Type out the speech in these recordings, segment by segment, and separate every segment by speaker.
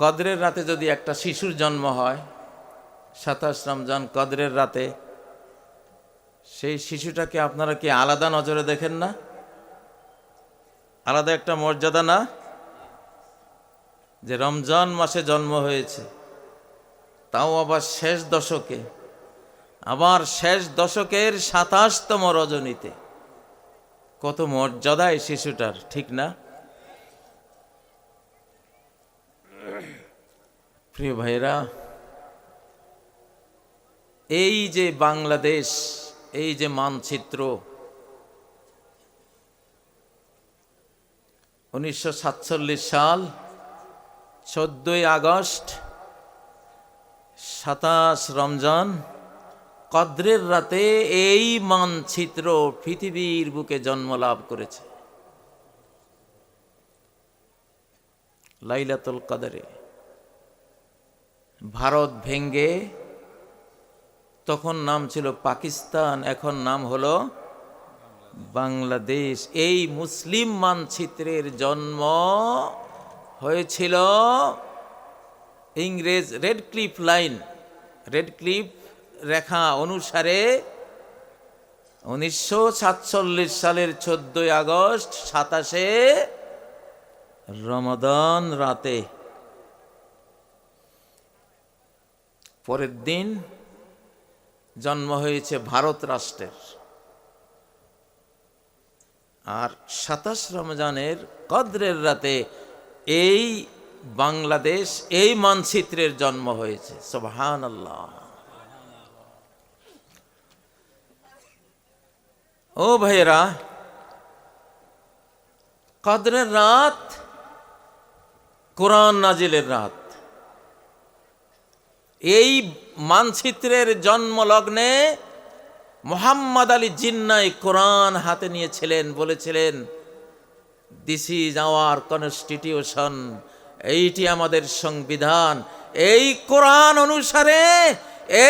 Speaker 1: কদরের রাতে যদি একটা শিশুর জন্ম হয়, সাতাশ রমজান কদরের রাতে, সেই শিশুটাকে আপনারা কি আলাদা নজরে দেখেন না? আলাদা একটা মর্যাদা না? যে রমজান মাসে জন্ম হয়েছে, তাও আবার শেষ দশকে, আবার শেষ দশকের সাতাশতম রজনীতে। কত মর্যাদায় শিশুটার, ঠিক না? প্রিয় ভাইরা এই যে বাংলাদেশ, এই যে মানচিত্র, উনিশশো সাতচল্লিশ সাল, চোদ্দই আগস্ট, সাতাশ রমজান, কদ্রের রাতে এই মানচিত্র পৃথিবীর বুকে জন্ম লাভ করেছে। লাইলাতুল কদরে। ভারত ভেঙ্গে তখন নাম ছিল পাকিস্তান, এখন নাম হলো বাংলাদেশ। এই মুসলিম মানচিত্রের জন্ম হয়েছিল ইংরেজ Radcliffe line Radcliffe রেখা অনুসারে উনিশশো সাতচল্লিশ সালের চোদ্দই আগস্ট সাতাশে রমাদান রাতে। পরের দিন জন্ম হয়েছে ভারত রাষ্ট্রের। আর সাতাশ রমজানের কদ্রের রাতে এই বাংলাদেশ, এই মানচিত্রের জন্ম হয়েছে। সোহান আল্লাহ ও ভাইয়েরা, কদরের রাত কোরআন নাজিলের রাত। এই মানচিত্রের জন্মলগ্নে মোহাম্মদ আলী জিন্নাই কোরআন হাতে নিয়েছিলেন, বলেছিলেন দিস ইজ আওয়ার কনস্টিটিউশন এইটি আমাদের সংবিধান, এই কোরআন অনুসারে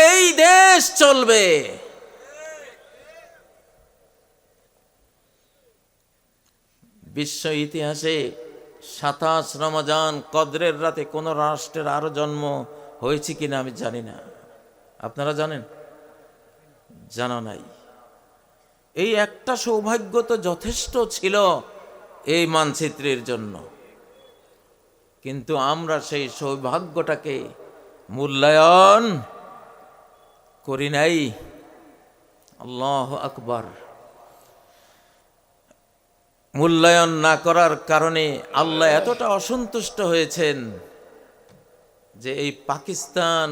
Speaker 1: এই দেশ চলবে। বিশ্ব ইতিহাসে সাতাশ রমজান কদরের রাতে কোনো রাষ্ট্রের আরও জন্ম হয়েছে কিনা আমি জানি না। আপনারা জানেন? জানা নাই। এই একটা সৌভাগ্য তো যথেষ্ট ছিল এই মানচিত্রের জন্য। কিন্তু আমরা সেই সৌভাগ্যটাকে মূল্যায়ন করি নাই। আল্লাহ আকবার। মূল্যায়ন না করার কারণে আল্লাহ এতটা অসন্তুষ্ট হয়েছেন। যে এই পাকিস্তান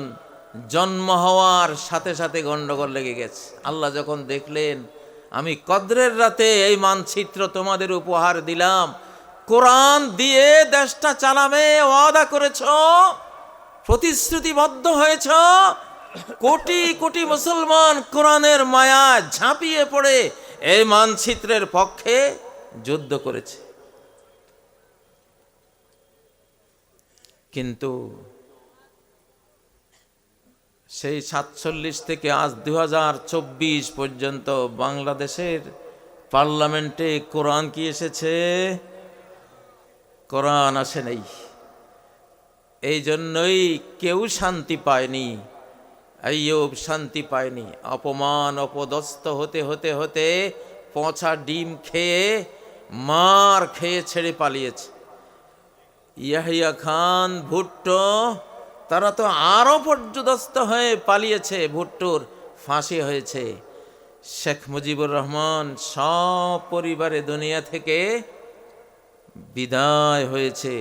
Speaker 1: জন্ম হওয়ার সাথে সাথে গন্ডগোল লেগে গেছে। আল্লাহ যখন দেখলেন, আমি কদ্রের রাতে এই মানচিত্র তোমাদের উপহার দিলাম, কোরআন দিয়ে দেশটা চালাবে, ওয়াদা করেছ, প্রতিশ্রুতিবদ্ধ হয়েছ, কোটি কোটি মুসলমান কোরআনের মায়া ঝাঁপিয়ে পড়ে এই মানচিত্রের পক্ষে যুদ্ধ করেছে। কিন্তু সেই সাতচল্লিশ থেকে আজ দু হাজার চব্বিশ পর্যন্ত বাংলাদেশের পার্লামেন্টে কোরআন কি এসেছে? কোরআন আসে নেই। এই জন্যই কেউ শান্তি পায়নি। আইয়ুব শান্তি পায়নি। অপমান, অপদস্থ হতে হতে হতে পচা ডিম খেয়ে মার খেয়ে ছেড়ে পালিয়েছে। ইয়াহিয়া খান ভুট্টো তারা তো আরও পর্যদস্ত হয়ে পালিয়েছে, ভুট্টোর ফাঁসি হয়েছে। শেখ মুজিবুর রহমান সব পরিবারে দুনিয়া থেকে বিদায় হয়েছে।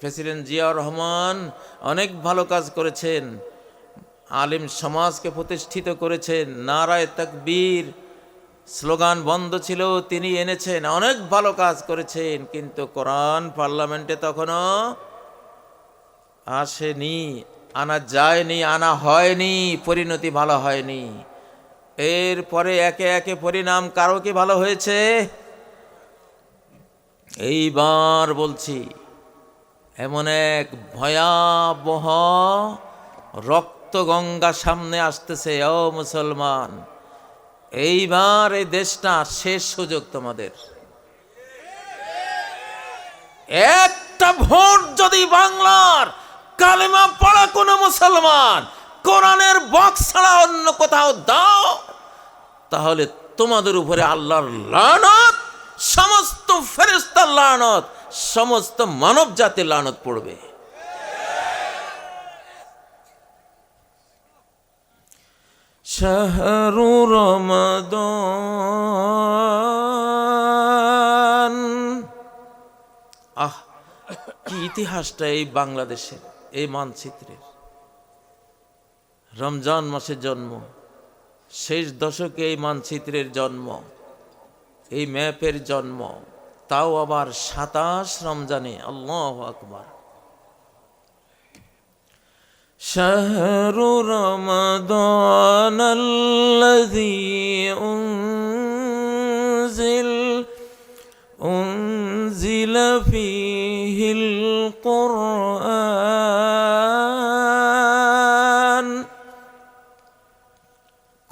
Speaker 1: প্রেসিডেন্ট জিয়াউর রহমান অনেক ভালো কাজ করেছেন, আলিম সমাজকে প্রতিষ্ঠিত করেছেন, নারায় তকবীর স্লোগান বন্ধ ছিল, তিনি এনেছেন, অনেক ভালো কাজ করেছেন, কিন্তু কোরআন পার্লামেন্টে তখনও আসেনি, আনা যায়নি, আনা হয়নি, পরিণতি ভালো হয়নি। এরপরে একে একে পরিণাম কারও কি ভালো হয়েছে? এইবার বলছি, এমন এক ভয়াবহ রক্ত গঙ্গা সামনে আসতেছে, ও মুসলমান। এইবার এই দেশটা শেষ সুযোগ তোমাদের। একটা ভোট যদি বাংলার কালেমা পড়া কোনো মুসলমান কোরআনের বক্স ছাড়া অন্য কোথাও দাও তাহলে তোমাদের উপরে আল্লাহর লানত সমস্ত ফেরেস্তার লানত সমস্ত মানব জাতির লানত পড়বে شهر رمضان আহ কি ইতিহাসটা এই বাংলাদেশের এই মানচিত্রের রমজান মাসের জন্ম শেষ দশকে এই মানচিত্রের জন্ম এই ম্যাপের জন্ম তাও আবার সাতাশ রমজানে আল্লাহ আকবার شهر رمضان الذي أنزل أنزل فيه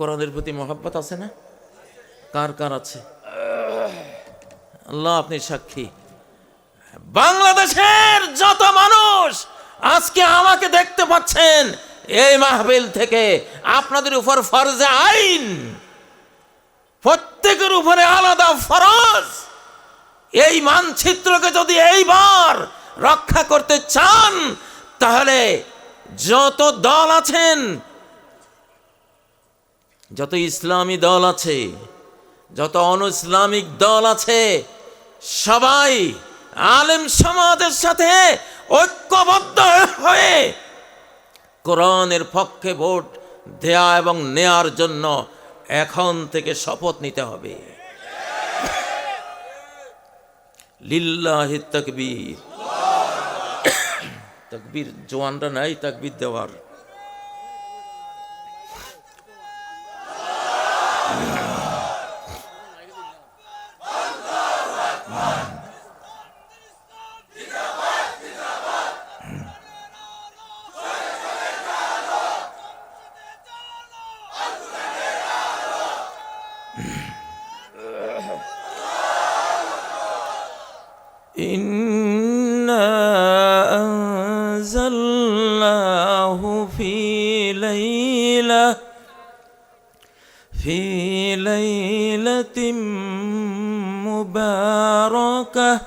Speaker 1: কোরআনের প্রতি মহাব্বত আছে না? কার কার আছে? আল্লাহ আপনি সাক্ষী। বাংলাদেশের যত মানুষ আজকে আমাকে দেখতে পাচ্ছেন, এই মাহবিল থেকে আপনাদের উপর ফরজে আইন, প্রত্যেকের উপরে আলাদা ফরজ। এই মানচিত্রকে যদি এইবার রক্ষা করতে চান, তাহলে যত দল আছেন যত ইসলামী দল আছে, যত অনুইসলামিক দল আছে, সবাই আলেম সমাজের সাথে ঐক্যবদ্ধ হয়ে কোরআনের পক্ষে ভোট দেয়া এবং নেয়ার জন্য এখন থেকে শপথ নিতে হবে। লিল্লাহি তকবীর। তকবীর জোয়ানরা নাই, তকবীর দেওয়ার। مباركة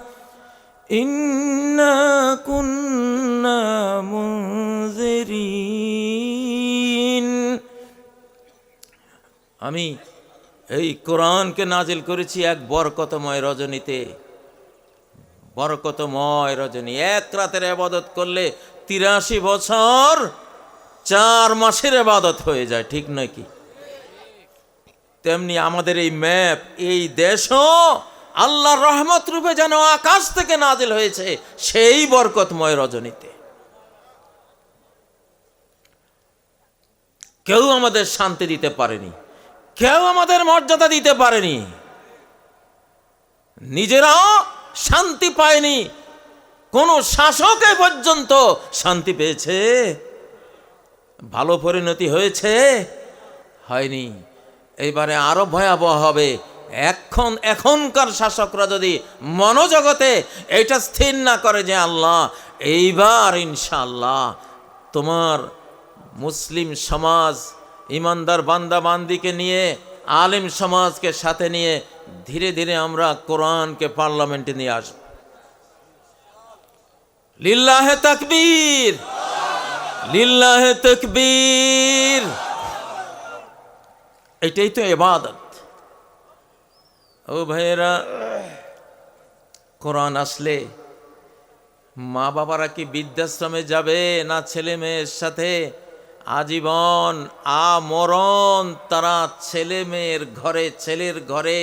Speaker 1: إنا كنا منذرين আমি এই কোরআনকে নাজিল করেছি এক বরকতময় রজনীতে বরকতময় রজনী এক রাতের আবাদত করলে তিরাশি বছর চার মাসের আবাদত হয়ে যায় ঠিক নয় কি তেমনি আমাদের এই ম্যাপ, এই দেশও আল্লাহর রহমত রূপে যেন আকাশ থেকে নাজিল হয়েছে, সেই বরকতময় রজনীতে। কেউ আমাদের শান্তি দিতে পারেনি, কেউ আমাদের মর্যাদা দিতে পারেনি। নিজেরাও শান্তি পায়নি, কোন শাসকে পর্যন্ত শান্তি পেয়েছে। ভালো পরিণতি হয়েছে, হয়নি। এইবারে আরও ভয়াবহ হবে। এখন, এখনকার শাসকরা যদি মনোজগতে এটা স্থির না করে যে আল্লাহ, এইবার ইনশাআল্লাহ তোমার মুসলিম সমাজ, ইমানদার বান্দা বান্দিকে নিয়ে, আলিম সমাজকে সাথে নিয়ে ধীরে ধীরে আমরা কোরআনকে পার্লামেন্টে নিয়ে আসব। লিল্লাহে তাকবীর লিল্লাহে তাকবীর। এটাই তো এবাদত ও ভাইয়েরা, কোরআন আসলে মা বাবারা কি বৃদ্ধাশ্রমে যাবে না ছেলে মেয়ের সাথে? আজীবন আমরণ তারা ছেলে মেয়ের ঘরে, ছেলের ঘরে,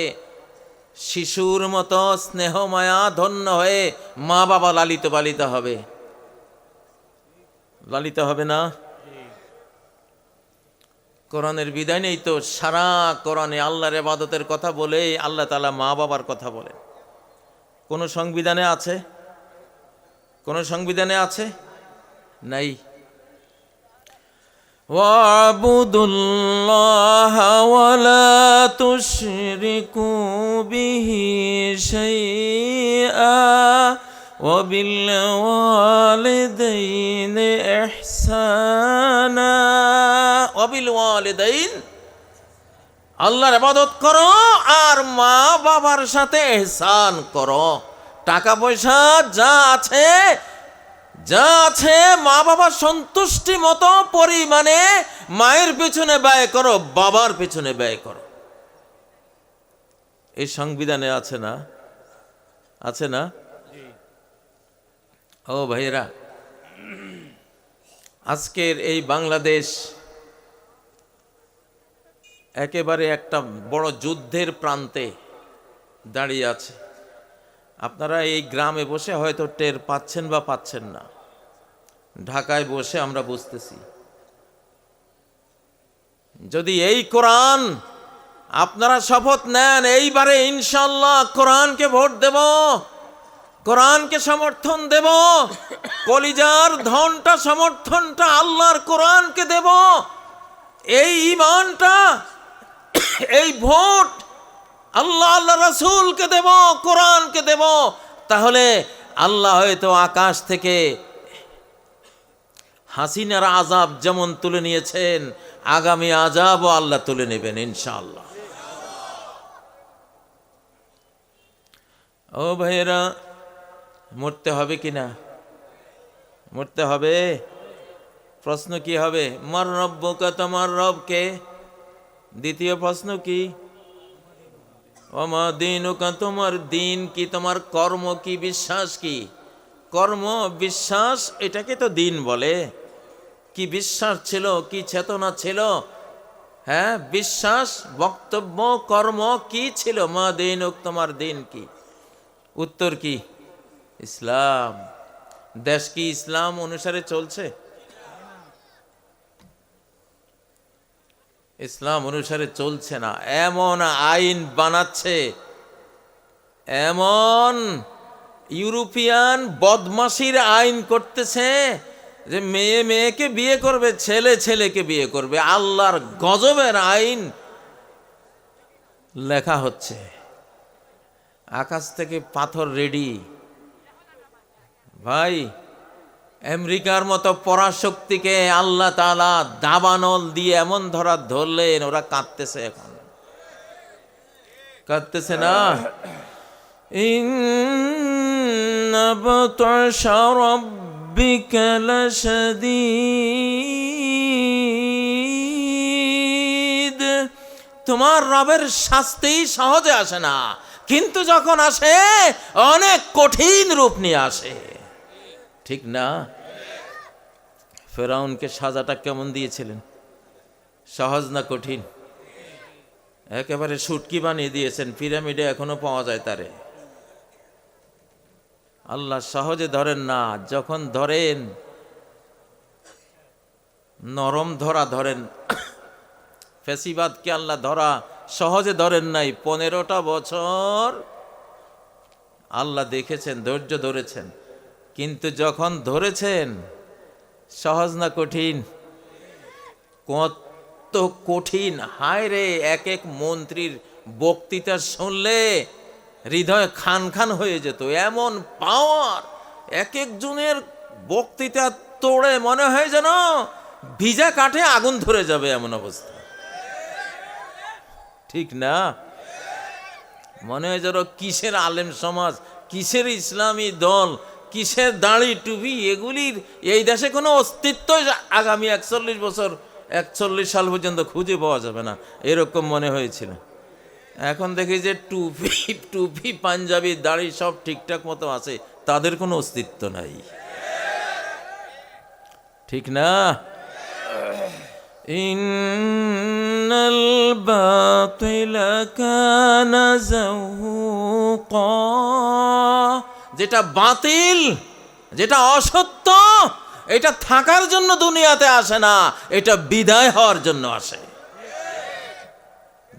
Speaker 1: শিশুর মতো স্নেহ মায়া ধন্য হয়ে মা বাবা লালিত পালিত হবে। লালিত হবে না? কোরআনের বিদায় নেই তো সারা কোরআনে আল্লাহর এবাদতের কথা বলেই আল্লাহ তালা মা বাবার কথা বলে কোন সংবিধানে আছে কোন সংবিধানে আছে নাই واعبدوا الله ولا تشركوا به شيئا وبالوالدين إحسانا আল্লাহর আবাদত করো আর মা বাবার সাথে এহসান করো। টাকা পয়সা যা আছে যা আছে মা বাবার সন্তুষ্টি মতো পরিমাণে মায়ের পিছনে ব্যয় করো, বাবার পিছনে ব্যয় করো। এই সংবিধানে আছে না? আছে না? ও ভাইরা আজকের এই বাংলাদেশ একেবারে একটা বড় যুদ্ধের প্রান্তে দাঁড়িয়ে আছে। আপনারা এই গ্রামে বসে হয়তো টের পাচ্ছেন বা পাচ্ছেন না। ঢাকায় বসে আমরা বুঝতেছি। যদি এই কোরআন আপনারা শপথ নেন, এইবারে ইনশাল্লাহ কোরআনকে ভোট দেব, কোরআনকে সমর্থন দেব, কলিজার ধনটা, সমর্থনটা আল্লাহর কোরআনকে দেব, এই ইমানটা এই ভোট আল্লাহ আল্লাহ রসুলকে দেব, কোরআনকে দেব, তাহলে আল্লাহ হয়তো আকাশ থেকে হাসিনার আজাব যেমন তুলে নিয়েছেন, আগামী আজাবও আল্লাহ তুলে নেবেন ইনশাআল্লাহ। ও ভাইয়েরা, মরতে হবে কি না? মরতে হবে? প্রশ্ন কি হবে? মার রব্বকা তোমার রবকে দ্বিতীয় প্রশ্ন কি? অমা দিনুকা, তোমার দিন কি, তোমার কর্ম কি, বিশ্বাস কি? কর্ম, বিশ্বাস, এটাকে তো দিন বলে। কি বিশ্বাস ছিল, কি চেতনা ছিল? হ্যাঁ বিশ্বাস, বক্তব্য, কর্ম কি ছিল? মা দিন তোমার দিন কি? উত্তর কি? ইসলাম। দেশ কি ইসলাম অনুসারে চলছে? ইসলাম অনুসারে চলছে না। এমন আইন বানাচ্ছে, এমন ইউরোপিয়ান বদমাসির আইন করতেছে যে মেয়ে মেয়েকে বিয়ে করবে, ছেলে ছেলেকে বিয়ে করবে। আল্লাহর গজবের আইন লেখা হচ্ছে। আকাশ থেকে পাথর রেডি। ভাই আমেরিকার মতো পরাশক্তিকে আল্লাহ তালা দাবানল দিয়ে এমন ধরা ধরলেন, ওরা কাঁদতেছে এখন। কাঁদতেছে না? তোমার রবের শাস্তি সহজে আসে না, কিন্তু যখন আসে, অনেক কঠিন রূপ নিয়ে আসে। ঠিক না? ফেরাউনকে সাজাটা কেমন দিয়েছিলেন? সহজ না কঠিন? একেবারে সুটকি বানিয়ে দিয়েছেন, পিরামিডে এখনও পাওয়া যায় তারে। আল্লাহ সহজে ধরেন না, যখন ধরেন, নরম ধরা ধরেন, ফেসিবাদকে আল্লাহ ধরা সহজে ধরেন নাই, পনেরোটা বছর আল্লাহ দেখেছেন, ধৈর্য ধরেছেন। কিন্তু যখন ধরেছেন, সহজ না কঠিন? কত কঠিন? হায় রে, এক এক মন্ত্রীর বক্তৃতা শুনলে হৃদয় খান খান হয়ে যেত। এমন পাওয়ার এক একজনের বক্তৃতা তোড়ে মনে হয় যেন ভিজা কাঠে আগুন ধরে যাবে এমন অবস্থা। ঠিক না? মনে হয় যেন কিসের আলেম সমাজ, কিসের ইসলামী দল কিসের দাঁড়ি টুপি? এগুলির এই দেশে কোনো অস্তিত্ব আগামী একচল্লিশ বছর, একচল্লিশ সাল পর্যন্ত খুঁজে পাওয়া যাবে না। এরকম মনে হয়েছিল। এখন দেখি যে টুপি টুপি, পাঞ্জাবি, দাড়ি সব ঠিকঠাক মতো আছে। তাদের কোনো অস্তিত্ব নাই। ঠিক না? ইন্নাল বাতিলা কানা যাহুকা যেটা বাতিল, যেটা অসত্য, এটা থাকার জন্য দুনিয়াতে আসে না, এটা বিদায় হওয়ার জন্য আসে।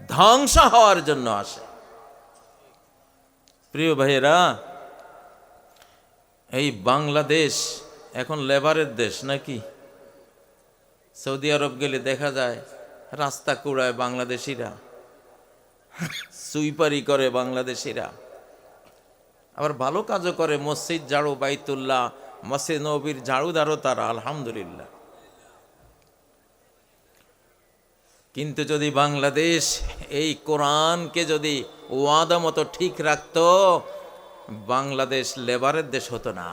Speaker 1: ধ্বংস হওয়ার জন্য আসে। প্রিয় ভাইয়েরা, এই বাংলাদেশ এখন লেবারের দেশ নাকি? সৌদি আরব গেলে দেখা যায় রাস্তা কুড়ায় বাংলাদেশিরা, সুইপারি করে বাংলাদেশিরা। আবার ভালো কাজও করে মসজিদ ঝাড়ু, বাইতুল্লাহ, মসজিদ নবীর ঝাড়ুদারও তারা, আলহামদুলিল্লাহ। কিন্তু যদি বাংলাদেশ এই কোরআনকে যদি ওয়াদা মতো ঠিক রাখতো, বাংলাদেশ লেবারের দেশ হতো না।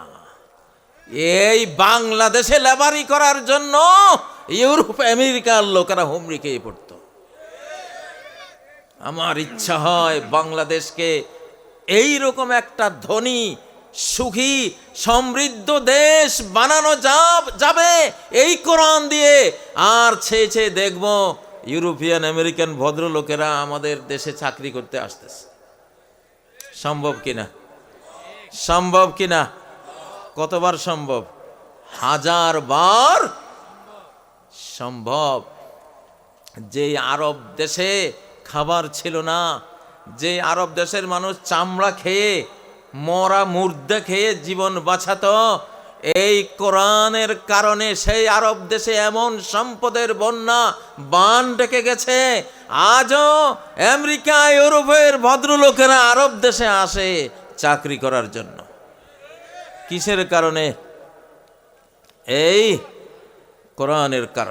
Speaker 1: এই বাংলাদেশে লেবারি করার জন্য ইউরোপ, আমেরিকার লোকেরা হুমড়ি খেয়ে পড়তো। আমার ইচ্ছা হয় বাংলাদেশকে এই রকম একটা ধনী, সুখী, সমৃদ্ধ দেশ বানানো যাব এই কোরআন দিয়ে। আর ছেয়ে ছেয়ে দেখব ইউরোপিয়ান, আমেরিকান ভদ্রলোকেরা আমাদের দেশে চাকরি করতে আসতেছে। সম্ভব কিনা সম্ভব কিনা কতবার সম্ভব? হাজার বার সম্ভব। যে আরব দেশে খাবার ছিল না যে আরব দেশের মানুষ চামড়া খেয়ে, মরা মুর্দে খেয়ে জীবন বাঁচাতো, এই কোরআনের কারণে সেই আরব দেশে এমন সম্পদের বন্যা বান ডেকে গেছে। আজও আমেরিকা, ইউরোপের ভদ্রলোকেরা আরব দেশে আসে চাকরি করার জন্য। কিসের কারণে? এই কোরআনের কারণে।